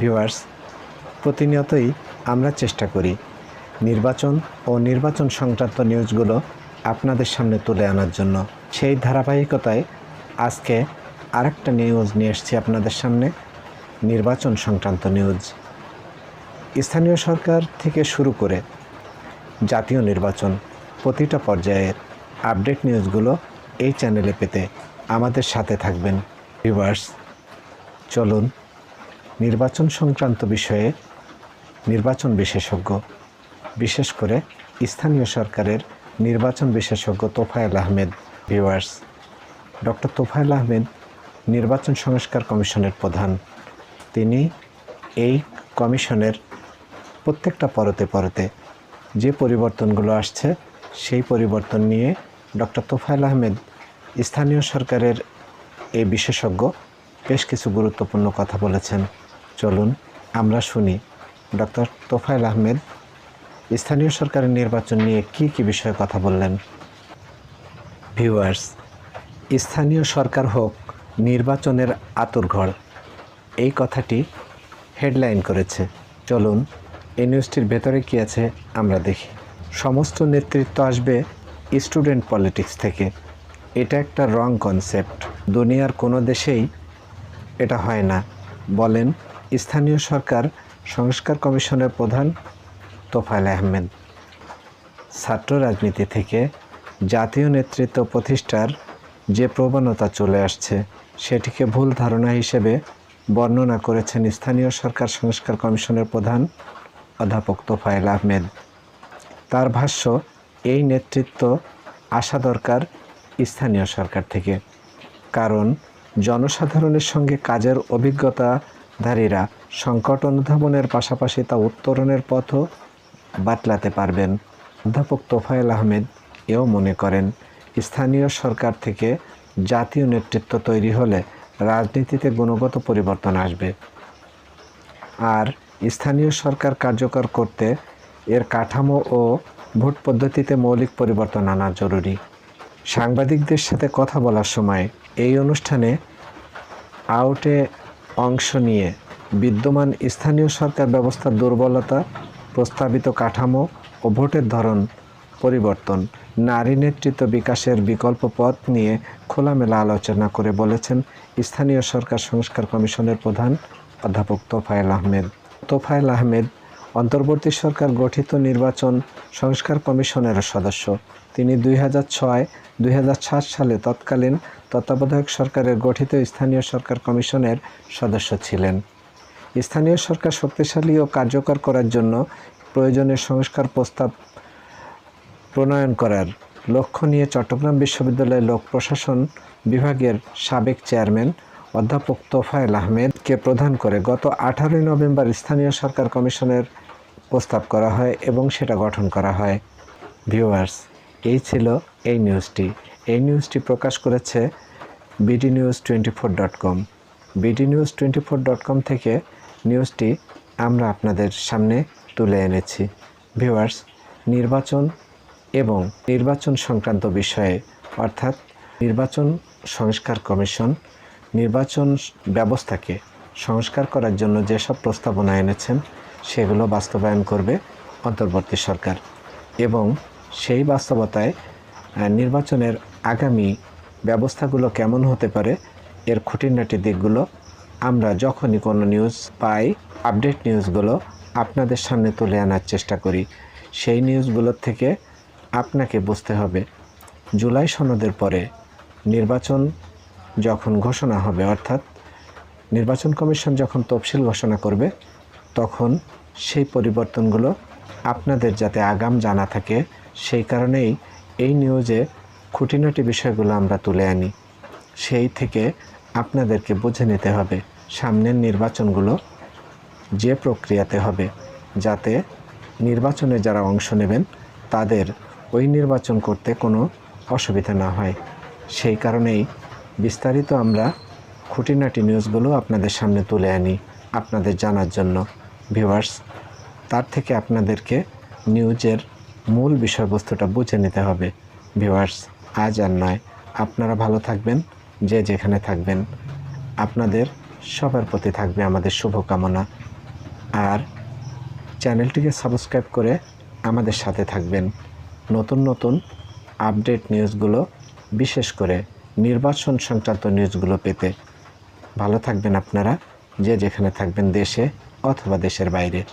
Viewers প্রতিনিয়তই আমরা চেষ্টা করি নির্বাচন ও নির্বাচন সংক্রান্ত নিউজগুলো আপনাদের সামনে তুলে আনার জন্য। সেই ধারাবাহিকতায় আজকে আরেকটা নিউজ নিয়ে এসেছি আপনাদের সামনে, নির্বাচন সংক্রান্ত নিউজ। স্থানীয় সরকার থেকে শুরু করে জাতীয় নির্বাচন, প্রতিটা পর্যায়ের আপডেট নিউজগুলো এই চ্যানেলে পেতে আমাদের সাথে থাকবেন। ভিউয়ার্স, চলুন নির্বাচন সংক্রান্ত বিষয়ে নির্বাচন বিশেষজ্ঞ, বিশেষ করে স্থানীয় সরকারের নির্বাচন বিশেষজ্ঞ তোফায়েল আহমেদ ভিউয়ার্স ডক্টর তোফায়েল আহমেদ, নির্বাচন সংস্কার কমিশনের প্রধান। তিনি এই কমিশনের প্রত্যেকটা পরতে পরতে যে পরিবর্তনগুলো আসছে, সেই পরিবর্তন নিয়ে ডক্টর তোফায়েল আহমেদ স্থানীয় সরকারের এই বিশেষজ্ঞ বেশ কিছু গুরুত্বপূর্ণ কথা বলেছেন। চলুন আমরা শুনি ডক্টর তোফায়েল আহমেদ, স্থানীয় সরকারের নির্বাচন নিয়ে কি কি বিষয়ে কথা বললেন। ভিউয়ার্স, স্থানীয় সরকার হোক, নির্বাচনের আতুরঘর এই কথাটি হেডলাইন করেছে। চলুন, এই নিউজটির ভেতরে কী আছে আমরা দেখি। সমস্ত নেতৃত্ব আসবে স্টুডেন্ট পলিটিক্স থেকে। এটা একটা রং কনসেপ্ট। দুনিয়ার কোনো দেশেই এটা হয় না। বলেন স্থানীয় সরকার সংস্কার কমিশনের প্রধান তোফায়েল আহমেদ। ছাত্র রাজনীতি থেকে জাতীয় নেতৃত্ব প্রতিষ্ঠার যে প্রবণতা চলে আসছে, সেটিকে ভুল ধারণা হিসেবে বর্ণনা করেছেন স্থানীয় সরকার সংস্কার কমিশনের প্রধান অধ্যাপক তোফায়েল আহমেদ। তার ভাষ্য, এই নেতৃত্ব আসা দরকার স্থানীয় সরকার থেকে, কারণ জনসাধারণের সঙ্গে কাজের অভিজ্ঞতাধারীরা সংকট অনুধাবনের পাশাপাশি তা উত্তরণের পথও বাতলাতে পারবেন। অধ্যাপক তোফায়েল আহমেদ এও মনে করেন, স্থানীয় সরকার থেকে জাতীয় নেতৃত্ব তৈরি হলে রাজনীতিতে গুণগত পরিবর্তন আসবে। আর স্থানীয় সরকার কার্যকর করতে এর কাঠামো ও ভোট পদ্ধতিতে মৌলিক পরিবর্তন আনা জরুরি। সাংবাদিকদের সাথে কথা বলার সময় এই অনুষ্ঠানে আউটে অংশ নিয়ে বিদ্যমান স্থানীয় সরকার ব্যবস্থার দুর্বলতা, প্রস্তাবিত কাঠামো ও ভোটের ধরন পরিবর্তন নারী নেতৃত্ব বিকাশের বিকল্প পথ নিয়ে খোলামেলা আলোচনা করে বলেছেন স্থানীয় সরকার সংস্কার কমিশনের প্রধান অধ্যাপক তোফায়েল আহমেদ। তোফায়েল আহমেদ অন্তর্বর্তী সরকার গঠিত নির্বাচন সংস্কার কমিশনের সদস্য। তিনি দুই হাজার ছয় দুই সালে তৎকালীন তত্ত্বাবধায়ক সরকারের গঠিত স্থানীয় সরকার কমিশনের সদস্য ছিলেন। স্থানীয় সরকার শক্তিশালী ও কার্যকর করার জন্য প্রয়োজনীয় সংস্কার প্রস্তাব প্রণয়ন করার লক্ষ্য নিয়ে চট্টগ্রাম বিশ্ববিদ্যালয়ের লোক প্রশাসন বিভাগের সাবেক চেয়ারম্যান অধ্যাপক তোফায়েল আহমেদকে প্রদান করে গত আঠারোই নভেম্বর স্থানীয় সরকার কমিশনের প্রস্তাব করা হয় এবং সেটা গঠন করা হয়। ভিউয়ার্স, এই ছিল এই নিউজটি। এই নিউজটি প্রকাশ করেছে BD news twenty four dot com BD news twenty four dot com থেকে নিউজটি আমরা আপনাদের সামনে তুলে এনেছি। ভিউয়ার্স, নির্বাচন এবং নির্বাচন সংক্রান্ত বিষয়ে, অর্থাৎ নির্বাচন সংস্কার কমিশন, নির্বাচন ব্যবস্থাকে সংস্কার করার জন্য যেসব প্রস্তাবনা এনেছেন, সেগুলো বাস্তবায়ন করবে অন্তর্বর্তী সরকার। এবং সেই বাস্তবতায় নির্বাচনের আগামী ব্যবস্থাগুলো কেমন হতে পারে, এর খুঁটিনাটি দিকগুলো আমরা যখনই কোনো নিউজ পাই আপডেট নিউজগুলো আপনাদের সামনে তুলে আনার চেষ্টা করি। সেই নিউজগুলোর থেকে আপনাকে বুঝতে হবে, জুলাই সনদের পরে নির্বাচন যখন ঘোষণা হবে, অর্থাৎ নির্বাচন কমিশন যখন তফসিল ঘোষণা করবে, তখন সেই পরিবর্তনগুলো আপনাদের যাতে আগাম জানা থাকে, সেই কারণেই এই নিউজে খুঁটিনাটি বিষয়গুলো আমরা তুলে আনি। সেই থেকে আপনাদেরকে বুঝে নিতে হবে সামনের নির্বাচনগুলো যে প্রক্রিয়াতে হবে, যাতে নির্বাচনে যারা অংশ নেবেন, তাদের ওই নির্বাচন করতে কোনো অসুবিধা না হয়। সেই কারণেই বিস্তারিত আমরা খুঁটিনাটি নিউজগুলো আপনাদের সামনে তুলে আনি আপনাদের জানার জন্য। ভিউয়ার্স, তার থেকে আপনাদেরকে নিউজের মূল বিষয়বস্তুটা বুঝে নিতে হবে। ভিউয়ার্স আজ আর নয়। আপনারা ভালো থাকবেন, যে যেখানে থাকবেন। আপনাদের সবার প্রতি থাকবে আমাদের শুভকামনা। আর চ্যানেলটিকে সাবস্ক্রাইব করে আমাদের সাথে থাকবেন। নতুন নতুন আপডেট নিউজগুলো, বিশেষ করে নির্বাচন সংক্রান্ত নিউজগুলো পেতে ভালো থাকবেন আপনারা, যে যেখানে থাকবেন দেশে অথবা দেশের বাইরে।